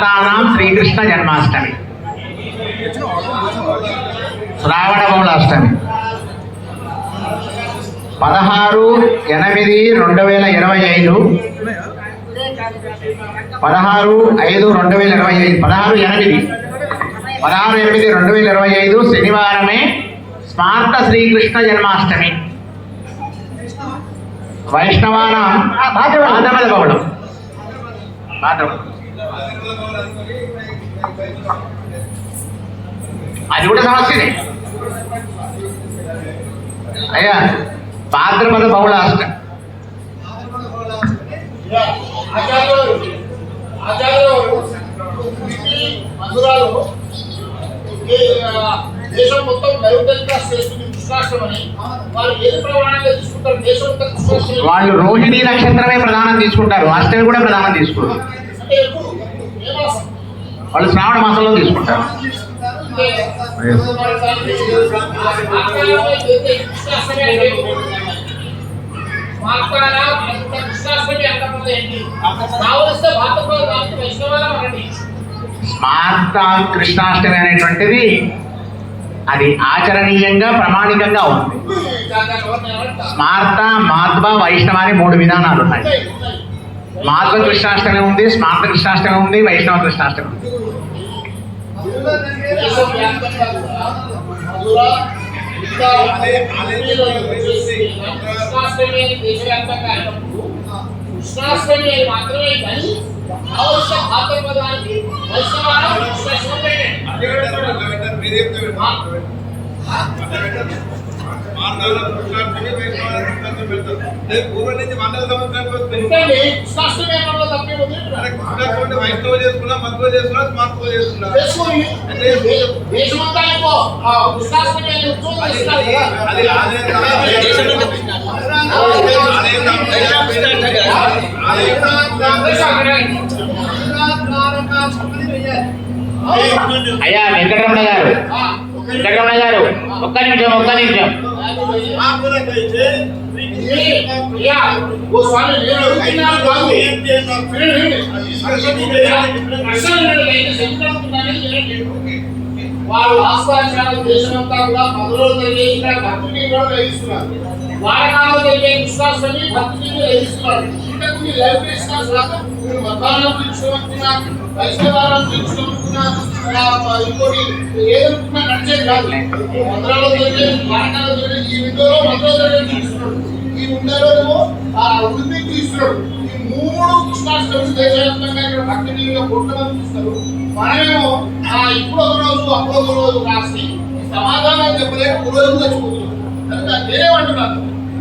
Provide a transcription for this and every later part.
స్మార్తానాం శ్రీకృష్ణ జన్మాష్టమి. శ్రావణ బహుళాష్టమి పదహారు ఎనిమిది రెండు వేల ఇరవై ఐదు. పదహారు ఐదు రెండు వేల ఇరవై ఐదు. పదహారు ఎనిమిది. పదహారు ఎనిమిది రెండు వేల ఇరవై ఐదు శనివారమే స్మార్త శ్రీకృష్ణ జన్మాష్టమి. వైష్ణవాన. పాదమద బహుళం అది కూడా సమస్యనే. అయ్యా భాద్రపద ఈ, ఆ, దేశం మొత్తం నైవేద్యంగా ఏది ప్రమాణంగా తీసుకుంటారు దేశం వాళ్ళు రోహిణి నక్షత్రమే ప్రధానం తీసుకుంటారు. అష్టమి కూడా ప్రధానం తీసుకుంటారు అంటే ఎప్పుడు ఏ మాసం వాళ్ళు శ్రావణ మాసంలో తీసుకుంటారు. స్మార్త కృష్ణాష్టమి అనేటువంటిది అది ఆచరణీయంగా ప్రామాణికంగా ఉంది. స్మార్త మాధ్వ వైష్ణవ అనే మూడు విధానాలు ఉన్నాయి మాధ్వ కృష్ణాష్టమి ఉంది స్మార్త కృష్ణాష్టమి ఉంది వైష్ణవ కృష్ణాష్టమి ఉంది. దేశవ్యాప్తంగా కూడా మధుర, ఇంకా అన్నిలో వచ్చేసి కృష్ణాష్టమి అని దేశవ్యాప్తంగా అయినప్పుడు కృష్ణాష్టమి అని మాత్రమే కానీ కావలసిన భారతపదానికి వైష్ణవాల కృష్ణాష్టమి పూర్వం నుంచి వందల సంవత్సరాలు వస్తుంది వైష్ణవ చేసుకున్నా మధ్య స్మార్ట్. అది అయ్యా వెంకటరమణ గారు. వెంకటరమణ గారు ఒక్క నిమిషం ఒక్క నిమిషం ఓ స్వామి నేను అడుగుతున్నాను కాదు వాళ్ళు ఆస్థాన దేశమంతా కూడా పదలో తెలియజేసిన భక్తిని కూడా గ్రహిస్తున్నారు వారణాలో తెలియ కృష్ణాష్టమి భక్తిని గ్రహిస్తున్నారు ఇంతకు మీ లైఫ్ కృష్ణాస్ రాక మీరు మతాలను తీర్చుకోవాలనుకున్నా వైష్ణవాలను తీర్చుకోవాలనుకున్నా ఇంకోటి ఏదనుకున్నా నడిచేది కాదు. మంత్రాలు తెలియదు వారణాలు తెలియదు ఈ విండోలో మంత్రాలు తెలియదు తీస్తున్నాడు ఈ విండోలో ఆ వృద్ధి తీస్తున్నాడు ఈ మూడు కృష్ణాష్టమి దేశవ్యాప్తంగా ఇక్కడ భక్తిని పుట్టమని చూస్తారు. మనమేమో ఆ ఇప్పుడు ఒక రోజు అప్పుడు ఒక రోజు రాసి సమాధానం చెప్పలేక తెచ్చుకుంటున్నాం కనుక నేనేమంటున్నాను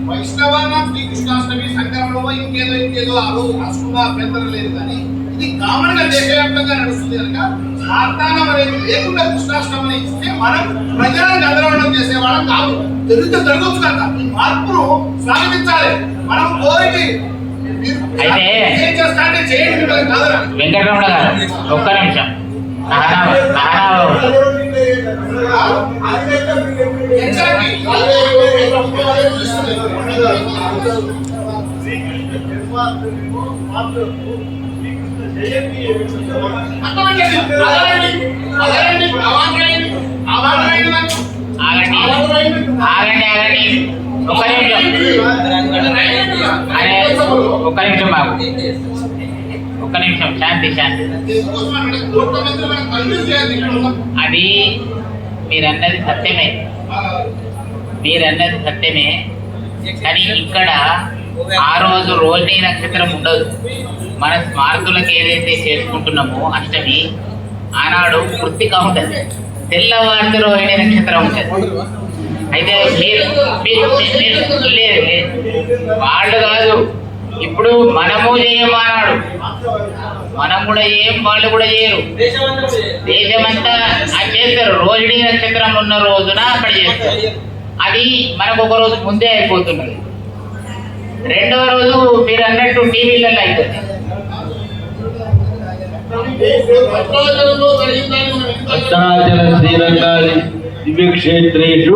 వైష్ణవాన శ్రీకృష్ణాష్టమి సంక్రమణమో ఇంకేదో ఇంకేదో ఆ రోజు రాసుకున్నా అభ్యంతరం లేదు కానీ ఇది కామన్గా దేశవ్యాప్తంగా నడుస్తుంది కనుక స్వార్థానం అనేది లేకుండా కృష్ణాష్టమిని ఇస్తే మనం ప్రజలను గందరగోళం చేసేవాళ్ళం కాదు. తెలివితే జరగవచ్చు కనుక ఈ మార్పును స్వాగతించాలి. మనం అయితే- కాదరా. వెంకటరమణ గారు ఒక్క నిమిషం. నారాయణ ఆగండి ఒక్క నిమిషం ఒక నిమిషం బాబు ఒక్క నిమిషం శాంతి శాంతి అది మీరన్నది సత్యమే. మీరన్నది సత్యమే. కానీ ఇక్కడ ఆ రోజు రోహిణి నక్షత్రం ఉండదు. మన స్మారకులకు ఏదైతే చేసుకుంటున్నామో అష్టమి ఆనాడు కృత్తిక ఉంటుంది. తెల్లవారితో రోహిణి నక్షత్రం ఉంటుంది. అయితే మీరు లేదు లేదు. వాళ్ళు కాదు. ఇప్పుడు మనము చేయమన్నాడు మనం కూడా ఏం వాళ్ళు కూడా చేయరు. దేశమంతా అది చేస్తారు. రోహిణి నక్షత్రం ఉన్న రోజున అక్కడ చేస్తారు. అది మనకు ఒక రోజు ముందే అయిపోతున్నది. రెండవ రోజు మీరు అన్నట్టు టీవీలలో అవుతుంది అత్తరాచల శ్రీరంగాది దివ్యక్షేత్రేషు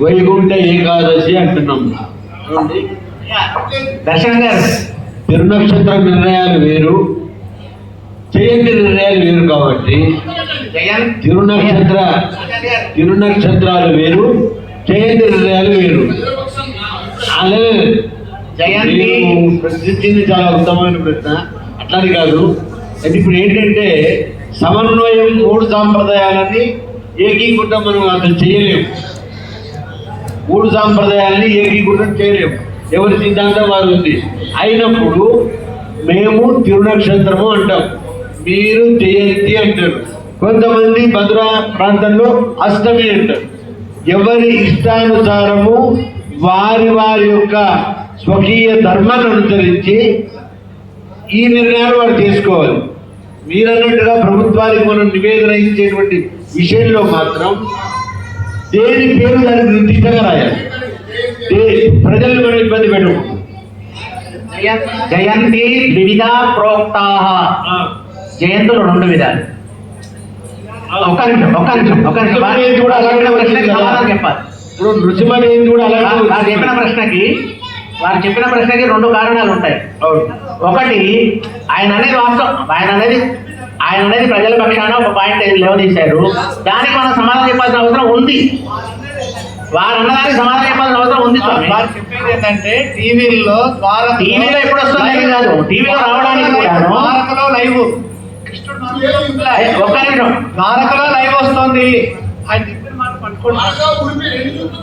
వైకుంఠ ఏకాదశి అంటున్నాం? దర్శనం గారు. తిరునక్షత్ర నిర్ణయాలు వేరు జయంతి నిర్ణయాలు వేరు కాబట్టి తిరునక్షత్ర తిరునక్షత్రాలు వేరు జయంతి నిర్ణయాలు వేరు. అలాగే జయంతి. ప్రశ్నించింది చాలా ఉత్తమమైన ప్రశ్న. అట్లాని కాదు. అది ఇప్పుడు ఏంటంటే సమన్వయం మూడు సాంప్రదాయాలని ఏకీకృతం మనం అసలు చేయలేము. మూడు సాంప్రదాయాలని ఏకీకృతం చేయలేము. ఎవరి సిద్ధాంతం వారు ఉంది అయినప్పుడు మేము తిరునక్షత్రము అంటాం. మీరు జయంతి అంటారు. కొంతమంది మధుర ప్రాంతంలో అష్టమి అంటారు. ఎవరి ఇష్టానుసారము వారి వారి యొక్క స్వకీయ ధర్మాన్ని అనుసరించి ఈ నిర్ణయాలు వారు చేసుకోవాలి మీరన్నట్టుగా ప్రభుత్వానికి మనం నివేదన ఇచ్చేటువంటి విషయంలో మాత్రం దేని పేరు దానికి నిర్దిష్టంగా రాయాలి. ప్రజలను మనం ఇబ్బంది పెట్టకూడదు. జయ- జయంతి వివిధ ప్రోక్తా. జయంతులు రెండు విధాలు. ఒక్క నిమిషం ఒక్క నిమిషం ఒక్క నిమిషం. కూడా వచ్చింది ప్రశ్నకి. సమాధానం చెప్పాలి. ఇప్పుడు నృసింహ కూడా అలాగే వారు చెప్పిన. ప్రశ్నకి వారు చెప్పిన ప్రశ్నకి రెండు కారణాలు ఉంటాయి. అవును. ఒకటి ఆయన అనేది వాస్తవం. ఆయన అనేది ఆయన అనేది ప్రజల పక్షాన ఒక పాయింట్ లేవదీశారు దానికి మనం సమాధానం చెప్పాల్సిన అవసరం ఉంది. వారు అన్నదానికి సమాధానం చెప్పాల్సిన అవసరం ఉంది చెప్పేది ఏంటంటే టీవీల్లో ద్వారా టీవీలో ఎప్పుడు వస్తుంది? కాదు టీవీలో రావడానికి ద్వారకలో లైవ్. ఒక్క నిమిషం. ద్వారకలో లైవ్ వస్తుంది. ఆయన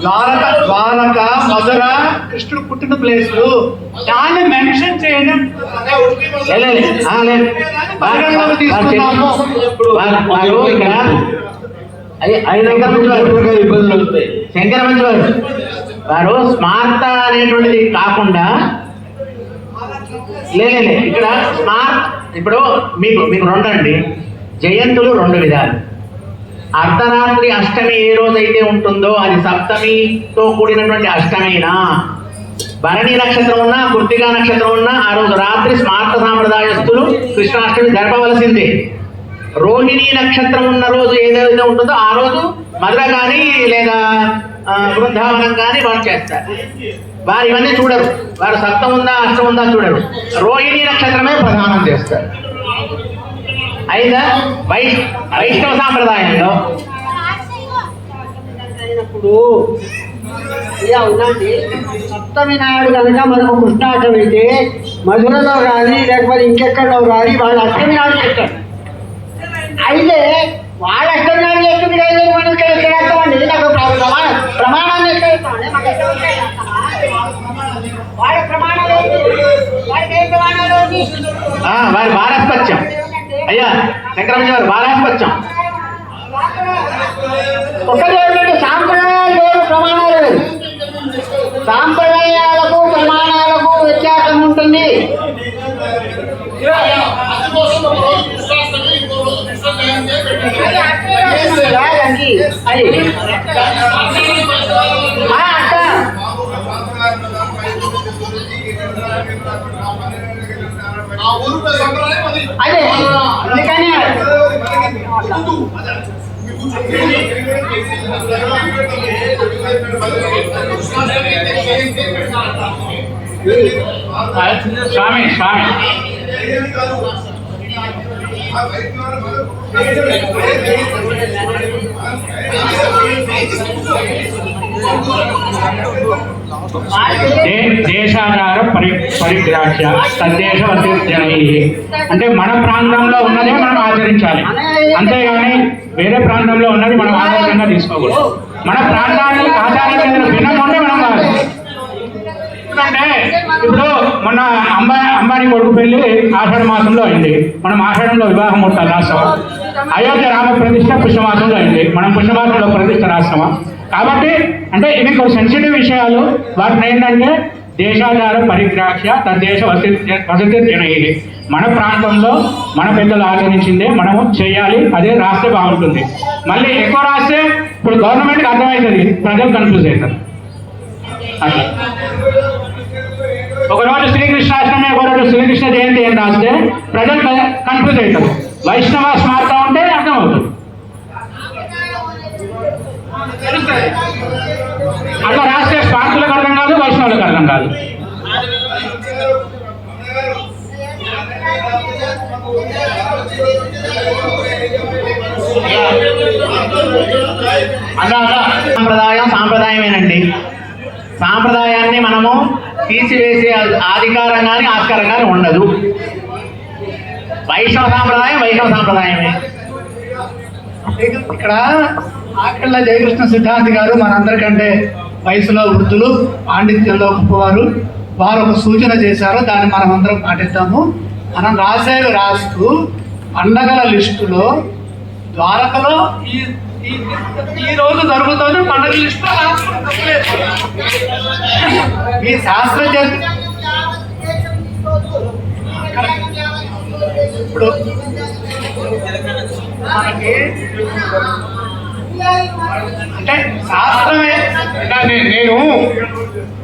ద్వారక ద్వారక మధుర కృష్ణుడు పుట్టిన ప్లేస్ దాన్ని మెన్షన్ చేయడం. ఇబ్బందులు వస్తాయి శంకర మంచి వారు వారు స్మార్త అనేటువంటిది కాకుండా లేలే ఇక్కడ స్మార్ట్ ఇప్పుడు మీకు మీకు రెండు అండి జయంతులు రెండు విధాలు. అర్ధరాత్రి అష్టమి ఏ రోజైతే ఉంటుందో అది సప్తమితో కూడినటువంటి అష్టమైనా? భరణి నక్షత్రం ఉన్నా కృతికా నక్షత్రం ఉన్నా ఆ రోజు రాత్రి స్మార్త సాంప్రదాయస్తులు కృష్ణాష్టమి జరపవలసిందే. రోహిణి నక్షత్రం ఉన్న రోజు ఏదైతే ఉంటుందో ఆ రోజు మధుర కానీ లేదా బృందావనం కానీ వారు చేస్తారు. వారు ఇవన్నీ చూడరు. వారు సప్తం ఉందా అష్టం ఉందా చూడరు. రోహిణి నక్షత్రమే ప్రధానం చేస్తారు. అయితే వై వైష్ణవ సాంప్రదాయంలో అయినప్పుడు ఇలా ఉందండి. సప్తమి నాడు కనుక మనకు కృష్ణాష్టమి అయితే మధురలో కానీ లేకపోతే ఇంకెక్కడో కానీ వాళ్ళు అష్టమి నాడు చేస్తారు. అయితే వాళ్ళ అష్టమి నాడు చేస్తుంది కదా మనం ఇక్కడ ఎక్కడ వేస్తామండి నాకు ప్ర- ప్రమాణం ప్రమాణాన్ని ఎక్కడ వేస్తామండి మాకు ఎక్కడ ఉంటాయి? వేస్తామా? వాళ్ళ ప్రమాణాలు వారి అయ్యా శంకరమణి వారు వారస్పత్యం ఒకటి ఏంటంటే సాంప్రదాయాలు వేరు ప్రమాణాలు వేరు సాంప్రదాయాలకు ప్రమాణాలకు వ్యత్యాసం ఉంటుంది అందుకోసం స్వామి స్వామి దే- దేశాధార పరి పరిగ్రాహ్య తద్దేశ అంటే మన ప్రాంతంలో ఉన్నదే మనం ఆచరించాలి. అంతేగాని వేరే ప్రాంతంలో ఉన్నది మనం ఆధారంగా తీసుకోకూడదు. మన ప్రాంతాన్ని ఆచారం భిన్నం మనం కాదు ఎందుకంటే ఇప్పుడు మన అంబా అంబానీ కొడుకు పెళ్ళి ఆషాఢ మాసంలో అయింది. మనం ఆషాఢంలో వివాహం ఉంటాం రాష్ట్రం అయోధ్య రామ ప్రతిష్ట పుష్యమాసంలో అయింది మనం పుష్యమాసంలో ప్రతిష్ట రాష్ట్రమా కాబట్టి అంటే ఇవి కొన్ని సెన్సిటివ్ విషయాలు వాటిని ఏంటంటే దేశాచార తన తద్దేశ వసతి వసతి జనై మన ప్రాంతంలో మన పెద్దలు ఆచరించిందే మనము చేయాలి అదే రాస్తే బాగుంటుంది. మళ్ళీ ఎక్కువ రాస్తే ఇప్పుడు గవర్నమెంట్కి అర్థమవుతుంది ప్రజలు కన్ఫ్యూజ్ అవుతారు. అట్లా. ఒకరోజు శ్రీకృష్ణాష్టమి ఒకరోజు శ్రీకృష్ణ జయంతి అని రాస్తే ప్రజలు కన్ఫ్యూజ్ అవుతారు. వైష్ణవ స్మార్ట్ అట్లా రాస్తే స్పార్కులకు అర్థం కాదు వైష్ణవులకు అర్థం కాదు. సాంప్రదాయం సాంప్రదాయమేనండి. సాంప్రదాయాన్ని మనము తీసివేసే అధికారం కానీ ఆస్కారం కానీ ఉండదు. వైష్ణవ సాంప్రదాయం వైష్ణవ సాంప్రదాయమే. ఇక్కడ ఆకళ్ళ జయకృష్ణ సిద్ధాంతి గారు మనందరికంటే వయసులో వృద్ధులు పాండిత్యంలో గొప్పవారు. వారు ఒక సూచన చేశారు దాన్ని మనం అందరం పాటిద్దాము. మనం రాసేవి రాస్తూ పండగల లిస్టులో ద్వారకలో ఈ ఈ రోజు జరుగుతుంది పండగ లిస్టులో ఈ శాస్త్రజ్ఞ ఇప్పుడు మనకి అంటే శాస్త్రమే. నేను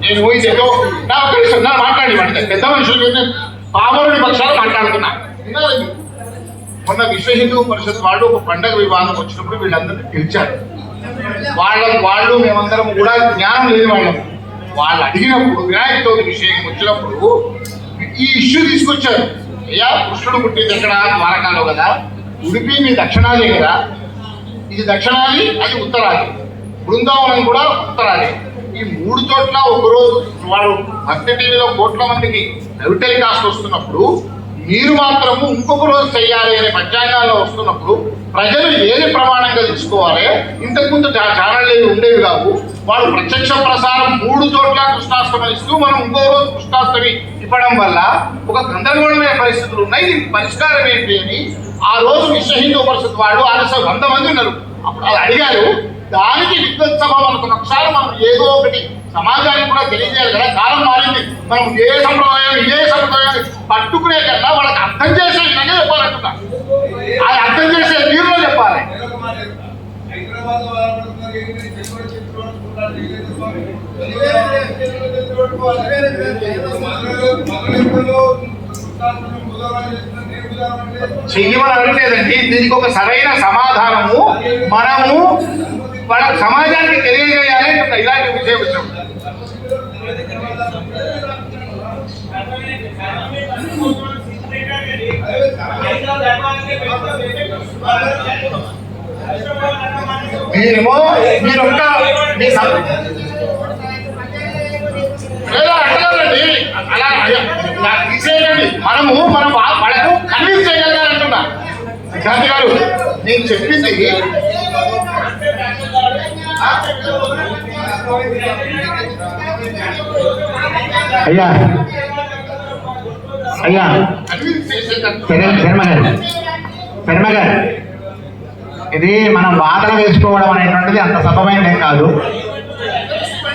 నేను ఇది ఏదో నాకు తెలుసు. నా మాట్లాడి అంటే పెద్ద మనుషులు పామరుడి పక్షాలు మాట్లాడుతున్నా. మొన్న విశ్వ హిందూ పరిషత్ వాళ్ళు ఒక పండగ వివాదం వచ్చినప్పుడు వీళ్ళందరినీ పిలిచారు. వాళ్ళ వాళ్ళు మేమందరం కూడా జ్ఞానం లేని వాళ్ళం. వాళ్ళు అడిగినప్పుడు వినాయక చవితి విషయం వచ్చినప్పుడు ఈ ఇష్యూ తీసుకొచ్చారు. అయ్యా కృష్ణుడు పుట్టింది ఎక్కడ? ద్వారకాలో కదా. ఉడిపి మీ దక్షిణాది కదా. ఇది దక్షిణాది అది ఉత్తరాది. బృందావనం కూడా ఉత్తరాది. ఈ మూడు చోట్ల ఒకరోజు వాడు భక్తి టీవీలో కోట్ల మందికి టెలికాస్ట్ వస్తున్నప్పుడు మీరు మాత్రము ఇంకొక రోజు చేయాలి అనే పంచాంగాల్లో వస్తున్నప్పుడు ప్రజలు ఏది ప్రమాణంగా తీసుకోవాలి ఇంతకుముందు ఛానళ్ళు ఏవి ఉండేవి కావు వాళ్ళు ప్రత్యక్ష ప్రసారం మూడు చోట్ల కృష్ణాష్టమి ఇస్తూ మనం ఇంకో రోజు కృష్ణాష్టమి ఇవ్వడం వల్ల ఒక గందరగోళమైన పరిస్థితులు ఉన్నాయి. దీనికి పరిష్కారం ఏంటి అని ఆ రోజు విశ్వ హిందూ పరిషత్ వాళ్ళు ఆలస్యం వంద మంది ఉన్నారు. అప్పుడు అది అడిగారు దానికి విద్వత్ సభ మనకు ఒకసారి మనం ఏదో ఒకటి సమాజానికి కూడా తెలియజేయాలి కదా కాలం మారింది. మనం ఏ సంప్రదాయం ఏ సంప్రదాయాన్ని పట్టుకునే కన్నా వాళ్ళకి అర్థం చేసే విధంగా చెప్పాలంటున్నా. అది అర్థం చేసే తీరులో చెప్పాలి. చెయ్యమని అడగలేదండి దీనికి ఒక సరైన సమాధానము మనము మన సమాజానికి తెలియజేయాలి ఇలాంటి విషయం వచ్చినప్పుడు మీరేమో మీరు మీ మనము మనం వాళ్ళకు కన్విన్స్ గారు నేను చెప్పింది అయ్యా. అయ్యా. శర్మ గారు. శర్మ గారు. ఇది మనం వాదన వేసుకోవడం అనేటువంటిది అంత సభమైనదే కాదు.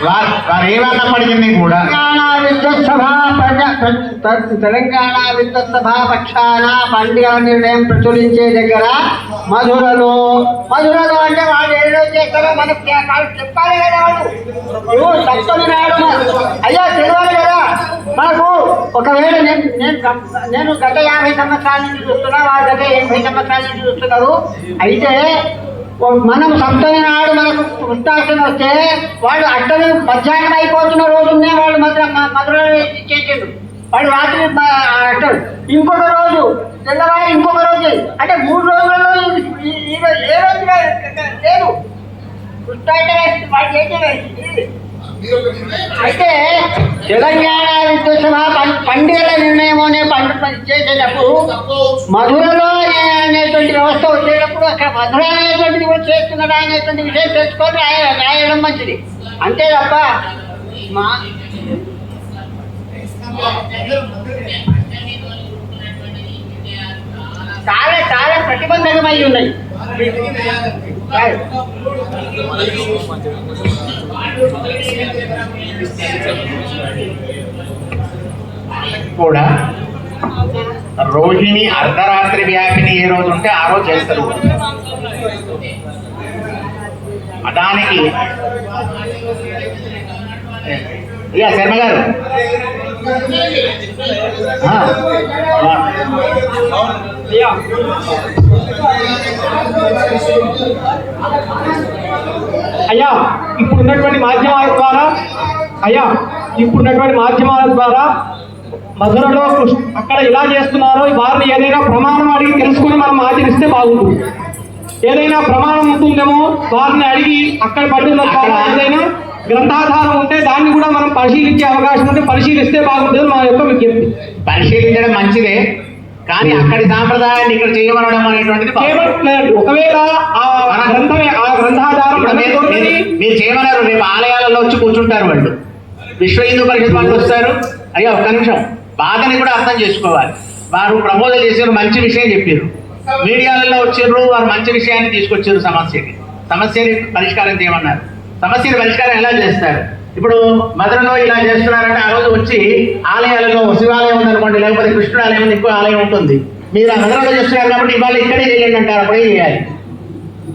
వారు ఏమన్నప్పటికీ కూడా తెలంగాణ విద్యుత్ సభ తెలంగాణ విద్యుత్ సభ పక్షాన పండుగ నిర్ణయం ప్రచురించే దగ్గర మధురలో మధురలో అంటే వాళ్ళు ఏదో చేస్తారో మనకు చెప్పాలి కదా వాళ్ళు. నువ్వు సప్తమి నాడు అయ్యా తెలియాలి కదా. మనకు ఒకవేళ నేను నేను గత- యాభై సంవత్సరాల నుంచి చూస్తున్నా వాళ్ళు గత ఎనభై సంవత్సరాల నుంచి చూస్తున్నారు. అయితే మనం సప్తమి నాడు మనకు వృత్తాష్టమి వస్తే వాళ్ళు అట్టని మధ్యాహ్నం అయిపోతున్న రోజునే వాళ్ళు మధుర మధురలో ఇచ్చేసాడు వాడు రాత్రి మ- ఇంకొక రోజు తెల్లవారి ఇంకొక రోజు అంటే మూడు రోజులలో ఈ- ఈ- రోజు ఏ రోజు లేదు. వృత్తాష్టమి వాళ్ళు చేసేది మీరు అయితే తెలంగాణ విద్యుత్సభ పండుగల నిర్ణయం అనే పండుగ చేసేటప్పుడు మధురలో అనేటువంటి వ్యవస్థ వచ్చేటప్పుడు అక్కడ మధుర అనేటువంటిది కూడా అనేటువంటి విషయం తెలుసుకొని రాయ రాయడం మంచిది. అంతే తప్ప మా చాలా చాలా ప్రతిబంధకమై ఉన్నాయి. కూడా రోహిణి అర్ధరాత్రి వ్యాపిని ఏ రోజు ఉంటే ఆ రోజు చేస్తారు. దానికి శర్మ గారు. అయ్యా ఇప్పుడున్నటువంటి మాధ్యమాల ద్వారా అయ్యా ఇప్పుడున్నటువంటి మాధ్యమాల ద్వారా మధురలో అక్కడ ఇలా చేస్తున్నారో వారిని ఏదైనా ప్రమాణం అడిగి తెలుసుకుని మనం ఆచరిస్తే బాగుంటుంది ఏదైనా ప్రమాణం ఉంటుందేమో వారిని అడిగి అక్కడ పడుతున్నారు అక్కడ- ఏదైనా గ్రంథాధారం ఉంటే దాన్ని కూడా మనం పరిశీలించే అవకాశం ఉంటే పరిశీలిస్తే బాగుంటుంది మా యొక్క విజ్ఞప్తి. పరిశీలించడం మంచిదే కానీ అక్కడి సాంప్రదాయాన్ని ఇక్కడ చేయమనడం అనేటువంటిది. ఒకవేళ ఆ గ్రంథమే ఆ గ్రంథాధారం మీరు- చేయమన్నారు రేపు ఆలయాలలో వచ్చి కూర్చుంటారు వాళ్ళు. విశ్వ హిందూ పరిషత్ వాళ్ళు వస్తారు. అయ్యా ఒక్క నిమిషం. బాధని కూడా అర్థం చేసుకోవాలి. వారు ప్రపోజల్ చేసారు మంచి విషయం చెప్పారు. మీడియాలలో వచ్చిర్రు వారు మంచి విషయాన్ని తీసుకొచ్చారు సమస్యకి. సమస్యని పరిష్కారం చేయమన్నారు. సమస్యని పరిష్కారం ఎలా చేస్తారు? ఇప్పుడు మధురలో ఇలా చేస్తున్నారంటే ఆ రోజు వచ్చి ఆలయాలలో శివాలయం ఉందనుకోండి లేకపోతే కృష్ణుడు ఆలయం ఉంది ఇంకో ఆలయం ఉంటుంది. మీరు ఆ మధురలో చేస్తున్నారు కాబట్టి ఇవాళ ఇక్కడే చేయండి అంటారు అప్పుడు ఏం చేయాలి?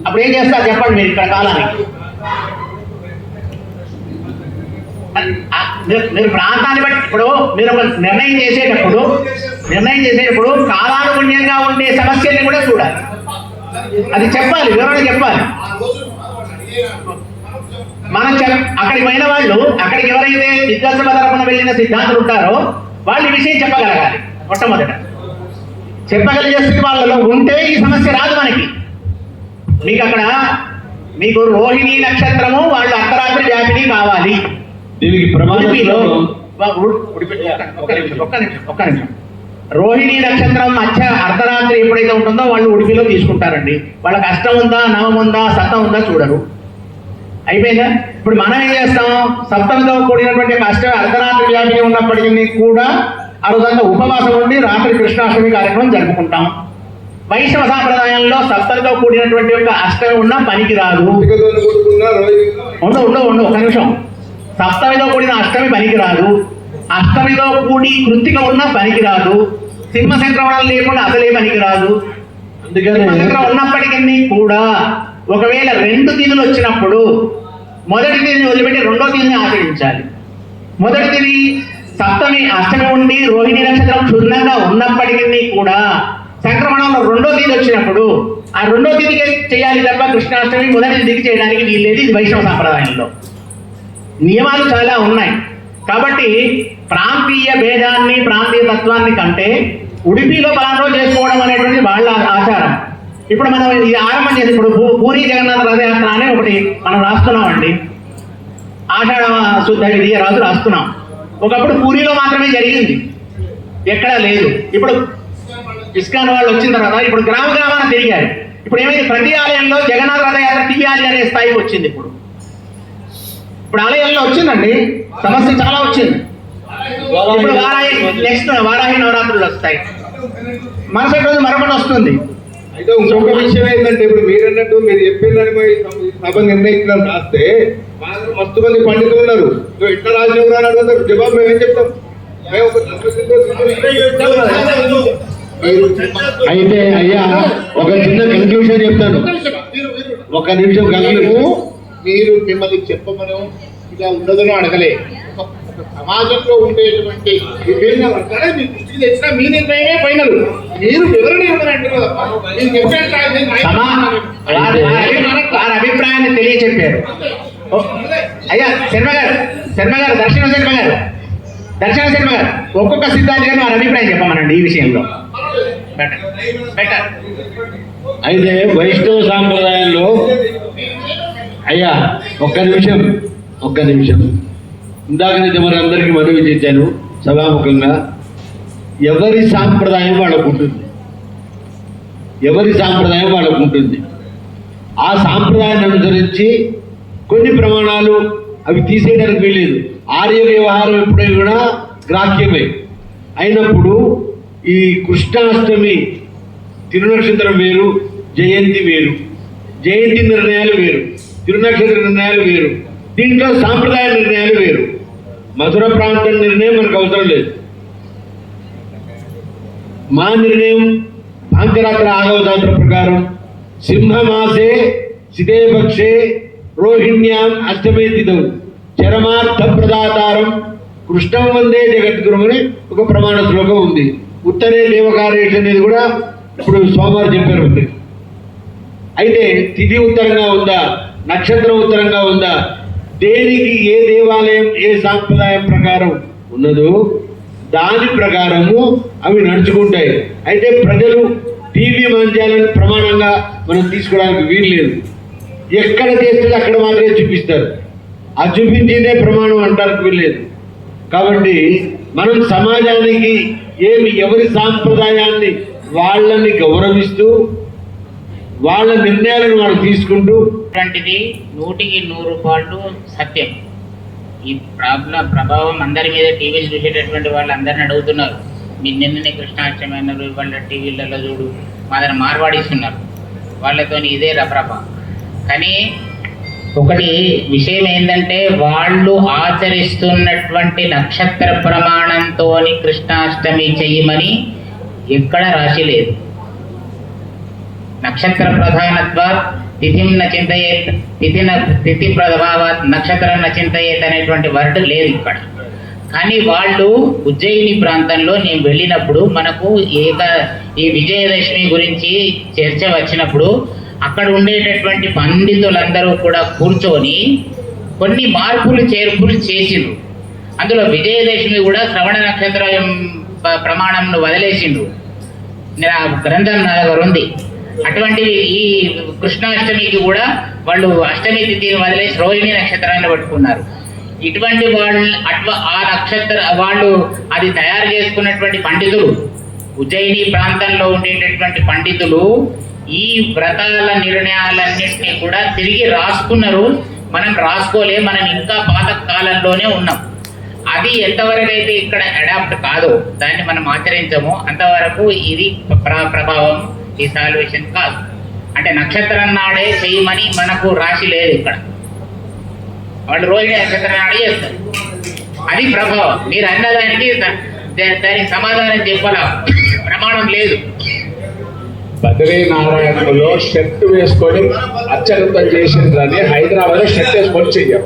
అప్పుడు ఏం చేస్తారు చెప్పండి మీరు ఇక్కడ కాలానికి? మీరు ప్రాంతాన్ని బట్టి ఇప్పుడు మీరు ఒక నిర్ణయం చేసేటప్పుడు నిర్ణయం చేసేటప్పుడు కాలానుగుణ్యంగా ఉండే సమస్యల్ని కూడా చూడాలి. అది చెప్పాలి వివరణ చెప్పాలి. మనం అక్కడికి పోయిన వాళ్ళు అక్కడికి ఎవరైతే విద్వాస తరపున వెళ్ళిన సిద్ధాంతులు ఉంటారో వాళ్ళు విషయం చెప్పగలగాలి మొట్టమొదట. చెప్పగలిగే స్థితి వాళ్ళలో ఉంటే ఈ సమస్య రాదు మనకి. మీకు అక్కడ మీకు రోహిణి నక్షత్రము వాళ్ళు అర్ధరాత్రి వ్యాపిని కావాలి. దీనికి ఉడిపిలో ఒక్క నిమిషం ఒక్క నిమిషం రోహిణి నక్షత్రం మధ్య అర్ధరాత్రి ఎప్పుడైతే ఉంటుందో వాళ్ళు ఉడిపిలో తీసుకుంటారండి. వాళ్ళకి అష్టం ఉందా నవం ఉందా సతం ఉందా చూడరు. అయిపోయిందా? ఇప్పుడు మనం ఏం చేస్తాం? సప్తమితో కూడినటువంటి అష్ట అర్ధరాత్రి వ్యాపిని ఉన్నప్పటికీ కూడా ఆ రోజంతా ఉపవాసం ఉండి రాత్రి కృష్ణాష్టమి కార్యక్రమం జరుపుకుంటాం. వైష్ణవ సాంప్రదాయంలో సప్తమితో కూడినటువంటి ఒక అష్టమి ఉన్న పనికి రాదు. ఉండు ఉండు ఉండు ఒక నిమిషం. సప్తమితో కూడిన అష్టమి పనికిరాదు అష్టమితో కూడి కృత్తిక ఉన్న పనికిరాదు సింహ సంక్రమణం లేకుండా అసలే పనికిరాదు అందుకనే సింహ సంక్రమణం ఉన్నప్పటికీ కూడా ఒకవేళ రెండు తిథులు వచ్చినప్పుడు మొదటి తిథిని వదిలిపెట్టి రెండో తిథిని ఆచరించాలి. మొదటి తిథి సప్తమి అష్టమి ఉండి రోహిణి నక్షత్రం క్షుణ్ణంగా ఉన్నప్పటికీ కూడా సంక్రమణంలో రెండో తిథి వచ్చినప్పుడు ఆ రెండో తిథికి చేయాలి తప్ప కృష్ణాష్టమి మొదటి తిథికి చేయడానికి వీల్లేదు. ఇది వైష్ణవ సాంప్రదాయంలో. నియమాలు చాలా ఉన్నాయి. కాబట్టి ప్రాంతీయ భేదాన్ని ప్రాంతీయ తత్వాన్ని కంటే ఉడిపిలో పలానా చేసుకోవడం అనేటువంటి వాళ్ళ ఆచారం. ఇప్పుడు మనం ఇది ఆరంభం చేసి ఇప్పుడు భూ- పూరి జగన్నాథ రథయాత్ర అనే ఒకటి మనం రాస్తున్నామండి. ఆషాఢ శుద్ధ రాజు రాస్తున్నాం. ఒకప్పుడు పూరిలో మాత్రమే జరిగింది. ఎక్కడా లేదు. ఇప్పుడు ఇస్కాన్ వాళ్ళు వచ్చిన తర్వాత ఇప్పుడు గ్రామ గ్రామాన తిరిగారు. ఇప్పుడు ఏమైంది? ప్రతి ఆలయంలో జగన్నాథ రథయాత్ర తీయాలి అనే స్థాయికి వచ్చింది ఇప్పుడు. ఇప్పుడు ఆలయాల్లో వచ్చిందండి. సమస్య చాలా వచ్చింది. ఇప్పుడు వారాహి నెక్స్ట్ వారాహి నవరాత్రులు వస్తాయి. మరుసటి రోజు మరొకటి వస్తుంది. అయితే ఇంకొక విషయం ఏంటంటే ఇప్పుడు మీరు అన్నట్టు మీరు చెప్పిన సభ నిర్ణయించడం రాస్తే దగ్గర మస్తు మంది పండితులు ఉన్నారు. నువ్వు ఎట్లా రాసినవు అని అడుగుతారు. జవాబు మేము ఏం చెప్తాం? అయితే అయ్యా ఒక చిన్న కన్క్లూషన్ చెప్తాను. ఒక నిమిషం కన్క్లూషన్ మీరు మిమ్మల్ని చెప్పమను. ఇలా ఉండదును అడగలే. సమాజంలో ఉండేటువంటి విభిన్న వర్గాలే మీ దృష్టికి తెచ్చిన మీ నిర్ణయమే ఫైనల్. మీరు వివరణ మీరు వారి అభిప్రాయాన్ని తెలియచెప్పారు. అయ్యా శర్మ గారు శర్మ గారు దర్శన శర్మ గారు దర్శన శర్మ గారు ఒక్కొక్క సిద్ధాంతి గారు వారి అభిప్రాయం చెప్పమనండి ఈ విషయంలో. Better better. అయితే వైష్ణవ సాంప్రదాయంలో అయ్యా ఒక్క నిమిషం ఒక్క నిమిషం. ఇందాక నుంచి మరి అందరికీ మనవి చేశాను సభాముఖంగా ఎవరి సాంప్రదాయం వాళ్ళకు ఉంటుంది. ఎవరి సాంప్రదాయం వాళ్ళకు ఉంటుంది. ఆ సాంప్రదాయాన్ని అనుసరించి కొన్ని ప్రమాణాలు అవి తీసేయడానికి వీలేదు ఆర్య వ్యవహారం ఎప్పుడైనా కూడా గ్రాహ్యమే. అయినప్పుడు ఈ కృష్ణాష్టమి తిరునక్షత్రం వేరు జయంతి వేరు. జయంతి నిర్ణయాలు వేరు. తిరునక్షత్ర నిర్ణయాలు వేరు. దీంట్లో సాంప్రదాయ నిర్ణయాలు వేరు. మధుర ప్రాంతం నిర్ణయం మనకు అవసరం లేదు. మా నిర్ణయం పాంచరాత్ర ఆగవతాంత్ర ప్రకారం. సింహమాసే సిదేపక్షే రోహిణ్యాం అష్టమే తిథౌ. చరమార్థ ప్రదాతారం కృష్ణం వందే జగద్గురు అని ఒక ప్రమాణ శ్లోకం ఉంది. ఉత్తరే దేవకారేష్ అనేది కూడా ఇప్పుడు సోమవారం చెప్పారు ఉంది అయితే తిథి ఉత్తరంగా ఉందా? నక్షత్రం ఉత్తరంగా ఉందా? దేనికి ఏ దేవాలయం ఏ సాంప్రదాయం ప్రకారం ఉన్నదో దాని ప్రకారము అవి నడుచుకుంటాయి. అయితే ప్రజలు టీవీ మంచాలను ప్రమాణంగా మనం తీసుకోవడానికి వీలు లేదు. ఎక్కడ చేస్తే అక్కడ మాత్రమే చూపిస్తారు. అది చూపించిందే ప్రమాణం అంటానికి వీల్లేదు కాబట్టి మనం సమాజానికి ఏమి ఎవరి సాంప్రదాయాన్ని వాళ్ళని గౌరవిస్తూ వాళ్ళ నిర్ణయాలను వాళ్ళు తీసుకుంటూ అటువంటిది నూటికి నూరు రూపాయలు సత్యం. ఈ ప్రాబ్లం ప్రభావం అందరి మీద టీవీలు చూసేటటువంటి వాళ్ళు అందరిని అడుగుతున్నారు. మీరు నిన్ననే కృష్ణాష్టమి అన్నారు వాళ్ళ టీవీలలో చూడు మా దగ్గర మార్వాడిస్తున్నారు వాళ్ళతో ఇదే రప్రభ కానీ ఒకటి విషయం ఏంటంటే వాళ్ళు ఆచరిస్తున్నటువంటి నక్షత్ర ప్రమాణంతో కృష్ణాష్టమి చెయ్యమని ఎక్కడ రాసి లేదు. నక్షత్ర ప్రధానత్వాత్ తిథిం న చింతయేత్ తిథిన తిథి ప్రభావాత్ నక్షత్రం న చింతయేత్ అనేటువంటి వర్డ్ లేదు ఇక్కడ. కానీ వాళ్ళు ఉజ్జయిని ప్రాంతంలో నేను వెళ్ళినప్పుడు మనకు ఏక ఈ విజయదశమి గురించి చర్చ వచ్చినప్పుడు అక్కడ ఉండేటటువంటి పండితులందరూ కూడా కూర్చొని కొన్ని మార్పులు చేర్పులు చేసిండ్రు. అందులో విజయదశమి కూడా శ్రవణ నక్షత్రం ప్రమాణంను వదిలేసిండ్రు. నా గ్రంథం నా దగ్గర ఉంది. అటువంటి ఈ కృష్ణాష్టమికి కూడా వాళ్ళు అష్టమి తిథిని వదిలేసి రోహిణి నక్షత్రాన్ని పట్టుకున్నారు. ఇటువంటి వాళ్ళు అట్వ ఆ నక్షత్ర వాళ్ళు అది తయారు చేసుకున్నటువంటి పండితులు ఉజ్జయిని ప్రాంతంలో ఉండేటటువంటి పండితులు ఈ వ్రతాల నిర్ణయాలన్నింటినీ కూడా తిరిగి రాసుకున్నారు. మనం రాసుకోలే మనం ఇంకా పాత కాలంలోనే ఉన్నాం. అది ఎంతవరకు అయితే ఇక్కడ అడాప్ట్ కాదో దాన్ని మనం ఆచరించము అంతవరకు ఇది ప్ర- ప్రభావం ఈ సాల్వేషన్ కాదు. అంటే నక్షత్రం నాడే చేయమని మనకు రాశి లేదు ఇక్కడ. వాళ్ళు రోహిణి నక్షత్రం నాడే చేస్తారు. అది ప్రభావం. మీరు అన్నదానికి దానికి సమాధానం చెప్పాల? ప్రమాణం లేదు. బద్రీనారాయణలో షర్ట్ వేసుకొని అత్యంతం చేసిండ్రని హైదరాబాద్లో షర్ట్ వేసుకొని చెయ్యం.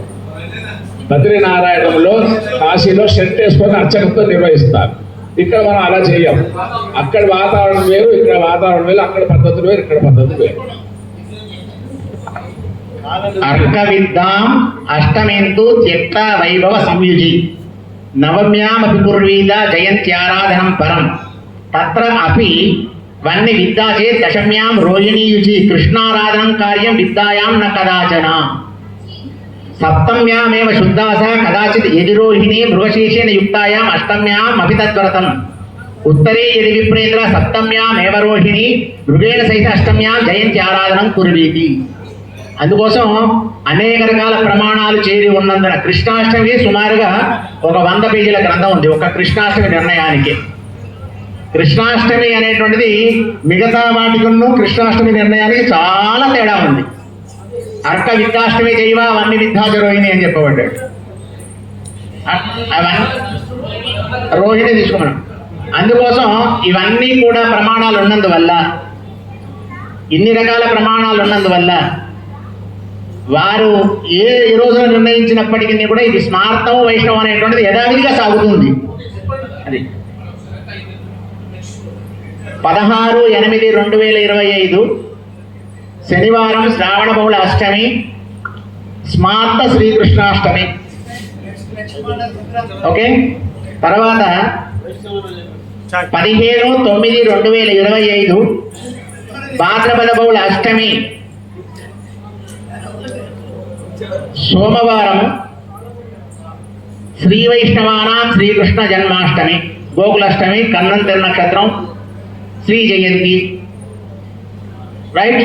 బద్రీనారాయణంలో కాశీలో షర్ట్ వేసుకొని అర్చనతో నిర్వహిస్తారు. ఇక్కడ మనం అలా చేయం అక్కడ వాతావరణం వేరు ఇక్కడ వాతావరణం వేరు అక్కడ పద్ధతులు వేరు ఇక్కడ పద్ధతులు వేరు. అర్క అష్టమేందు చిత్త వైభవ సంయుజి. నవమ్యామపి కుర్వీత జయంత్యారాధనం పరం. తత్ర అపి వన్ని విద్యా చేత్ దశమ్యాం రోహిణీయుజి. కృష్ణారాధనం కార్యం విద్యాయాం న కదాచన. సప్తమ్యామేవ శుద్ధాస కదాచిత్ యజురోహిణి మృగశీర్షేణ యుక్తాయాం అష్టమ్యాం అభితద్వరతం ఉత్తరే యది విప్రేంద్ర సప్తమ్యామేవ రోహిణి మృగేణ సహిత అష్టమ్యాం జయంతి ఆరాధనం కురువీతి అందుకోసం అనేక రకాల ప్రమాణాలు చేరి ఉన్నందున కృష్ణాష్టమి సుమారుగా ఒక వంద పేజీల గ్రంథం ఉంది ఒక కృష్ణాష్టమి నిర్ణయానికి. కృష్ణాష్టమి అనేటువంటిది మిగతా వాటికును కృష్ణాష్టమి నిర్ణయానికి చాలా తేడా ఉంది. అర్క విద్యాష్టమి చేయవా అవన్నీ విద్యాజ రోహిణి అని చెప్పబడ్డాడు. అవన్నీ రోహిణి తీసుకున్నాం అందుకోసం ఇవన్నీ కూడా ప్రమాణాలు ఉన్నందువల్ల ఇన్ని రకాల ప్రమాణాలు ఉన్నందువల్ల వారు ఏ ఈ రోజున నిర్ణయించినప్పటికీ కూడా ఇది స్మార్థం వైష్ణవం అనేటువంటిది యథావిధిగా సాగుతుంది. అది. పదహారు ఎనిమిది రెండు వేల ఇరవై ఐదు శనివారం శ్రావణ బహుళ అష్టమి స్మార్త శ్రీకృష్ణాష్టమి. ఓకే? తర్వాత పదిహేను తొమ్మిది రెండు వేల ఇరవై ఐదు భాద్రపద బహుళ అష్టమి. సోమవారం శ్రీ వైష్ణవాన శ్రీకృష్ణ జన్మాష్టమి గోకులాష్టమి కన్నం నక్షత్రం శ్రీ జయంతి. రైట్